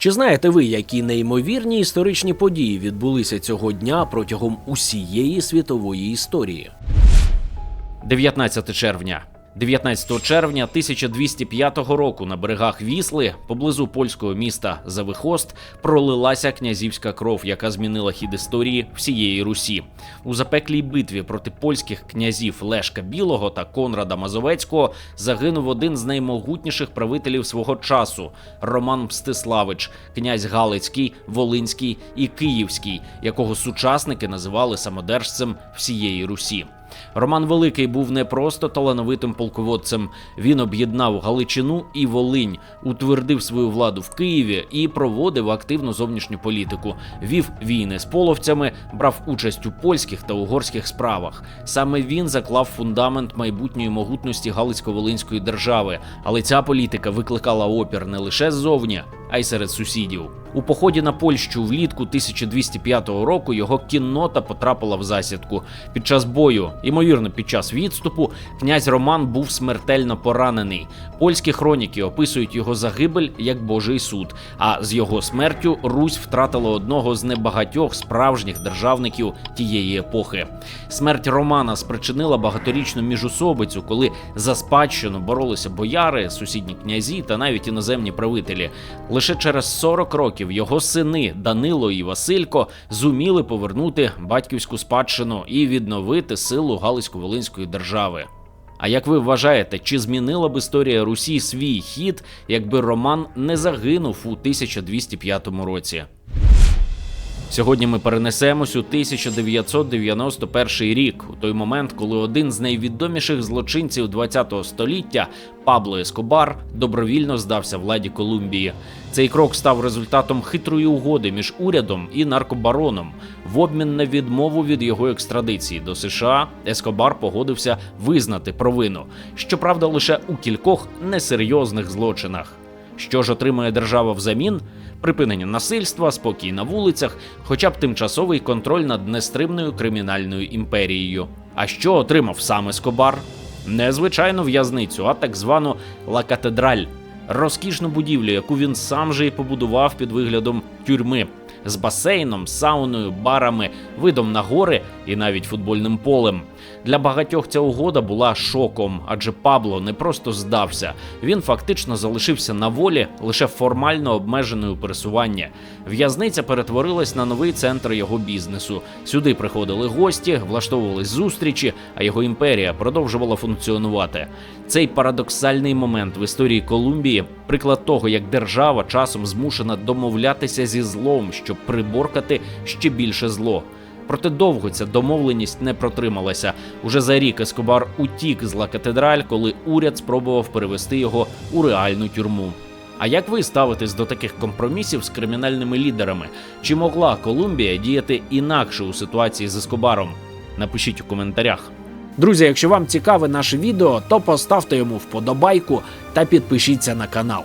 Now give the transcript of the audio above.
Чи знаєте ви, які неймовірні історичні події відбулися цього дня протягом усієї світової історії? 19 червня. 19 червня 1205 року на берегах Вісли, поблизу польського міста Завихост, пролилася князівська кров, яка змінила хід історії всієї Русі. У запеклій битві проти польських князів Лешка Білого та Конрада Мазовецького загинув один з наймогутніших правителів свого часу Роман Мстиславич, князь Галицький, Волинський і Київський, якого сучасники називали самодержцем всієї Русі. Роман Великий був не просто талановитим полководцем. Він об'єднав Галичину і Волинь, утвердив свою владу в Києві і проводив активну зовнішню політику. Вів війни з половцями, брав участь у польських та угорських справах. Саме він заклав фундамент майбутньої могутності Галицько-Волинської держави. Але ця політика викликала опір не лише ззовні, а й серед сусідів. У поході на Польщу влітку 1205 року його кіннота потрапила в засідку. Під час бою, ймовірно, під час відступу, князь Роман був смертельно поранений. Польські хроніки описують його загибель як Божий суд. А з його смертю Русь втратила одного з небагатьох справжніх державників тієї епохи. Смерть Романа спричинила багаторічну міжусобицю, коли за спадщину боролися бояри, сусідні князі та навіть іноземні правителі. Лише через 40 років його сини Данило і Василько зуміли повернути батьківську спадщину і відновити силу Галицько-Волинської держави. А як ви вважаєте, чи змінила б історія Русі свій хід, якби Роман не загинув у 1205 році? Сьогодні ми перенесемось у 1991 рік, у той момент, коли один з найвідоміших злочинців ХХ століття Пабло Ескобар добровільно здався владі Колумбії. Цей крок став результатом хитрої угоди між урядом і наркобароном. В обмін на відмову від його екстрадиції до США Ескобар погодився визнати провину, щоправда, лише у кількох несерйозних злочинах. Що ж отримує держава взамін? Припинення насильства, спокій на вулицях, хоча б тимчасовий контроль над нестримною кримінальною імперією. А що отримав сам Ескобар? Незвичайну в'язницю, а так звану Ла Катедраль, розкішну будівлю, яку він сам же і побудував під виглядом тюрми. З басейном, сауною, барами, видом на гори і навіть футбольним полем. Для багатьох ця угода була шоком, адже Пабло не просто здався, він фактично залишився на волі лише формально обмеженою пересування. В'язниця перетворилась на новий центр його бізнесу. Сюди приходили гості, влаштовувались зустрічі, а його імперія продовжувала функціонувати. Цей парадоксальний момент в історії Колумбії приклад того, як держава часом змушена домовлятися зі злом, щоб приборкати ще більше зло. Проте довго ця домовленість не протрималася. Уже за рік Ескобар утік з Ла Катедраль, коли уряд спробував перевести його у реальну тюрму. А як ви ставитесь до таких компромісів з кримінальними лідерами? Чи могла Колумбія діяти інакше у ситуації з Ескобаром? Напишіть у коментарях. Друзі, якщо вам цікаве наше відео, то поставте йому вподобайку та підпишіться на канал.